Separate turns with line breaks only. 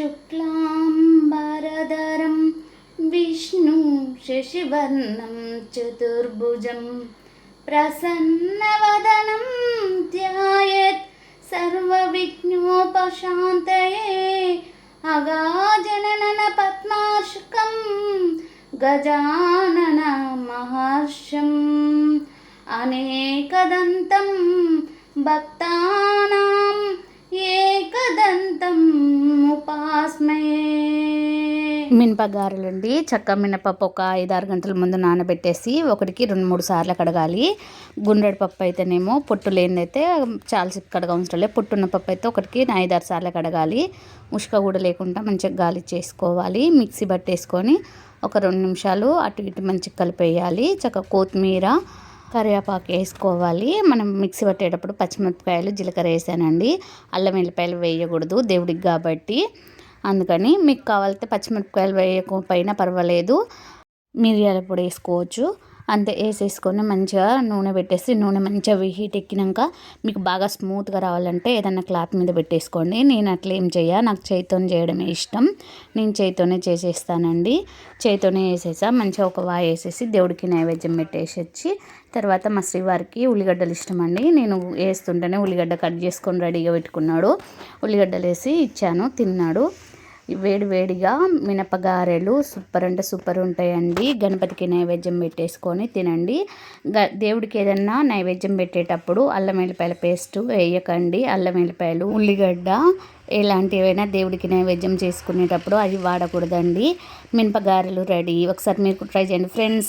शुक्लाम्बरधरं विष्णु शशिवर्णं चतुर्भुजं प्रसन्नवदनं ध्यायेत् सर्वविघ्नोपशान्तये अगाजनन पद्मार्शकं गजानन महर्षम् अनेकदन्तं भक्तानां
మినపగారెలండి. చక్క మినపప్పు ఒక ఐదు ఆరు గంటల ముందు నానబెట్టేసి ఒకటికి రెండు మూడు సార్లు కడగాలి. గుండ్రెడు పప్పు అయితేనేమో పొట్టు లేనిదైతే చాలాసేపు కడగ అవసరం లేదు పొట్టున్న పప్పు అయితే ఒకటికి ఐదు ఆరు సార్లు కడగాలి. ఉష్క కూడా లేకుండా మంచిగా గాలి చేసుకోవాలి మిక్సీ పట్టేసుకొని ఒక రెండు నిమిషాలు అటు ఇటు మంచిగా కలిపేయాలి. చక్క కొత్తిమీర కరివేపాకు వేసుకోవాలి. మనం మిక్సీ పట్టేటప్పుడు పచ్చిమిరపకాయలు జీలకర్ర వేసానండి. అల్లం వెల్లిపాయలు వేయకూడదు. దేవుడికి కాబట్టి అందుకని మీకు కావాలంటే పచ్చిమిరపకాయలు వేయకపోయినా పర్వాలేదు. మిరియాల పొడి వేసుకోవచ్చు. అంతే వేసేసుకొని మంచిగా నూనె పెట్టేసి నూనె మంచిగా హీట్ ఎక్కినాక మీకు బాగా స్మూత్గా రావాలంటే ఏదైనా క్లాత్ మీద పెట్టేసుకోండి. నేను అట్లా ఏం చేయ నాకు చేతితో చేయడమే ఇష్టం. నేను చేతితోనే చేసేస్తానండి. చేతితోనే వేసేసా మంచిగా ఒక వాయి వేసేసి దేవుడికి నైవేద్యం పెట్టేసి వచ్చి తర్వాత మా శ్రీవారికి ఉల్లిగడ్డలు ఇష్టం అండి నేను వేస్తుంటేనే ఉల్లిగడ్డ కట్ చేసుకొని రెడీగా పెట్టుకున్నాడు. ఉల్లిగడ్డలు వేసి ఇచ్చాను తిన్నాడు. వేడి వేడిగా మినపగారెలు సూపర్ అంటే సూపర్ ఉంటాయండి. గణపతికి నైవేద్యం పెట్టేసుకొని తినండి. గ దేవుడికి ఏదన్నా నైవేద్యం పెట్టేటప్పుడు అల్లం వెల్లిపాయల పేస్ట్ వేయకండి. అల్లం వెల్లిపాయలు ఉల్లిగడ్డ ఎలాంటివైనా దేవుడికి నైవేద్యం చేసుకునేటప్పుడు అవి వాడకూడదండి. మినపగారెలు రెడీ. ఒకసారి మీరు ట్రై చేయండి. ఫ్రెండ్స్